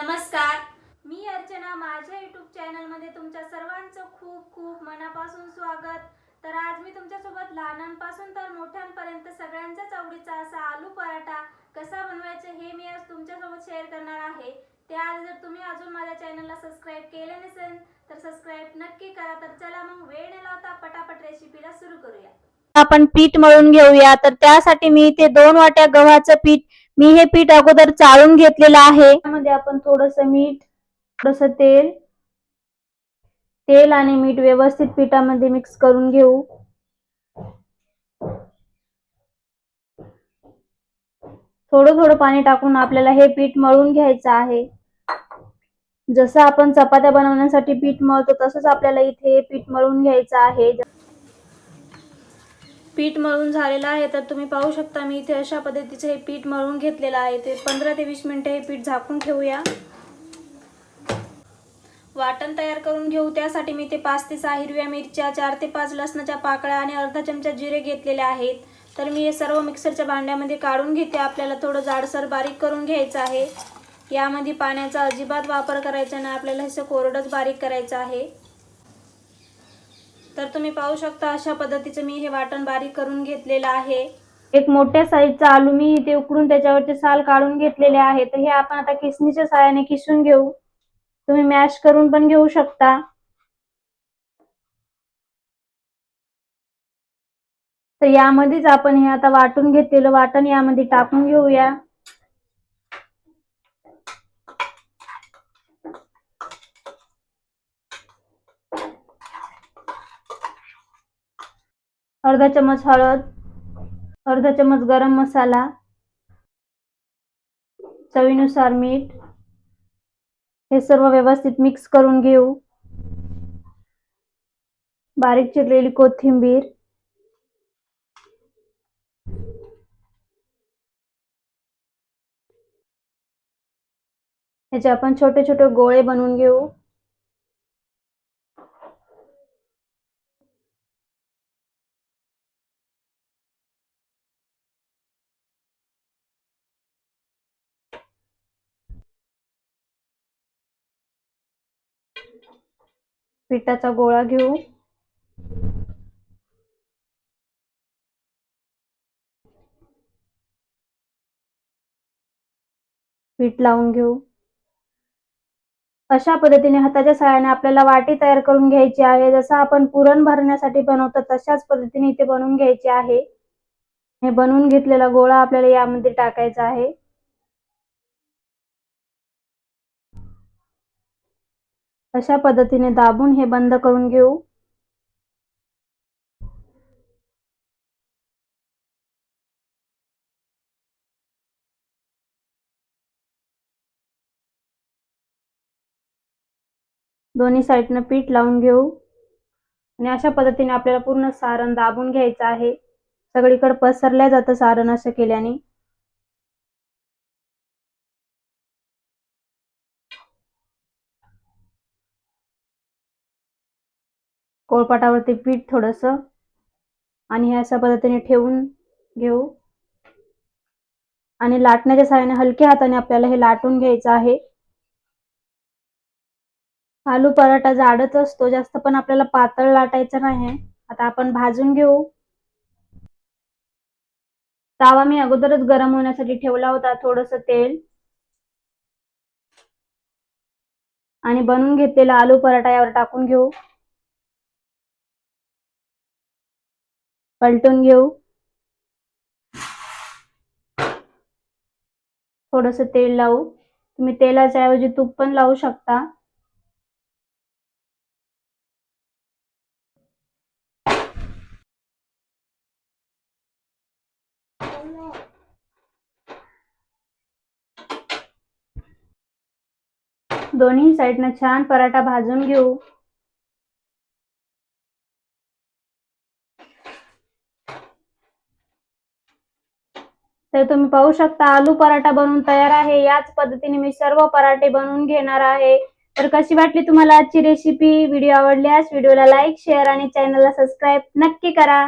नमस्कार. मी अर्चना माझ्या युट्यूब चॅनलमध्ये तुमच्या सर्वांचं खूप खूप मनापासून स्वागत. तर आज मी तुमच्यासोबत लहानांपासून तर मोठ्यांपर्यंत सगळ्यांचाच आवडीचा असा आलू पराठा कसा बनवायचा हे मी आज तुमच्यासोबत शेअर करणार आहे. त्याआधी जर तुम्ही अजून माझ्या चॅनलला सबस्क्राईब केले नसेल तर सबस्क्राईब नक्की करा. तर चला मग वेळ न लावता पटापट रेसिपीला सुरू करूया. आपण पीठ मळून घेऊया. तर त्यासाठी मी इथे दोन वाट्या गव्हाचं पीठ मी हे पीठ अगोदर चाळून घेतलेलं आहे. त्यामध्ये आपण थोडस मीठ थोडस तेल तेल आणि मीठ व्यवस्थित पिठामध्ये मिक्स करून घेऊ. थोडं थोडं पाणी टाकून आपल्याला हे पीठ मळून घ्यायचं आहे. जसं आपण चपात्या बनवण्यासाठी पीठ मळतो तसंच आपल्याला इथे हे पीठ मळून घ्यायचं आहे. पीठ मळून झालेलं आहे तर तुम्ही पाहू शकता मी इथे अशा पद्धतीचं हे पीठ मळून घेतलेलं आहे. ते पंधरा ते वीस मिनटं हे पीठ झाकून ठेवूया. वाटण तयार करून घेऊ. त्यासाठी मी ते पाच ते सहा हिरव्या मिरच्या चार ते पाच लसणाच्या पाकळ्या आणि अर्धा चमचा जिरे घेतलेले आहेत. तर मी हे सर्व मिक्सरच्या भांड्यामध्ये काढून घेते. आपल्याला थोडं जाडसर बारीक करून घ्यायचं आहे. यामध्ये पाण्याचा अजिबात वापर करायचा नाही. आपल्याला हे कोरडंच बारीक करायचं आहे. तर तुम्ही पाहू शकता अशा पद्धतीचं मी हे वाटण बारीक करून घेतलेलं आहे. एक मोठ्या साईजचा आलू मी इथे उकडून त्याच्यावरचे साल काढून घेतलेले आहे. तर हे आपण आता किसणीच्या साहाय्याने किसून घेऊ. तुम्ही मॅश करून पण घेऊ शकता. तर यामध्येच आपण हे आता वाटून घेतलेलं वाटण यामध्ये टाकून घेऊया. अर्धा चमच हळद अर्धा चमच गरम मसाला चवीनुसार मीठ हे सर्व व्यवस्थित मिक्स करून घेऊ. बारीक चिरलेली कोथिंबीर याचे आपण छोटे छोटे गोळे बनवून घेऊ. पिठाचा गोळा घेऊ. पीठ लावून घेऊ. अशा पद्धतीने हाताच्या सहाय्याने आपल्याला वाटी तयार करून घ्यायची आहे. जसं आपण पुरण भरण्यासाठी बनवतो तशाच पद्धतीने इथे बनवून घ्यायची आहे. हे बनवून घेतलेला गोळा आपल्याला यामध्ये टाकायचा आहे. अशा पद्धतीने दाबून हे बंद करून घेऊ. दोन्ही साईडनं पीठ लावून घेऊ. आणि अशा पद्धतीने आपल्याला पूर्ण सारण दाबून घ्यायचं आहे. सगळीकडे पसरल्या जातं सारण असं केल्याने. कोळपाटावरती पीठ थोडस आणि हे अशा पद्धतीने ठेवून घेऊ. आणि लाटण्याच्या सहाय्याने हलक्या हाताने आपल्याला हे लाटून घ्यायचं आहे. आलू पराठा जाडच असतो जास्त पण आपल्याला पातळ लाटायचा नाही. आता आपण भाजून घेऊ. तावा मी अगोदरच गरम होण्यासाठी ठेवला होता थोडस तेल. आणि बनवून घेतलेला आलू पराठा यावर टाकून घेऊ. पलटून घेऊ. थोडस तेल लावू. तुम्ही तेलाच्या ऐवजी तूप पण लावू शकता. दोन्ही साईडनं छान पराठा भाजून घेऊ. तर तुम्ही पाहू शकता आलू पराठा बनवून तयार आहे. याच पद्धतीने मी सर्व पराठे बनवून घेणार आहे. तर कशी वाटली तुम्हाला आजची रेसिपी व्हिडिओ आवडल्यास व्हिडिओला लाईक शेअर आणि चॅनलला सबस्क्राईब नक्की करा.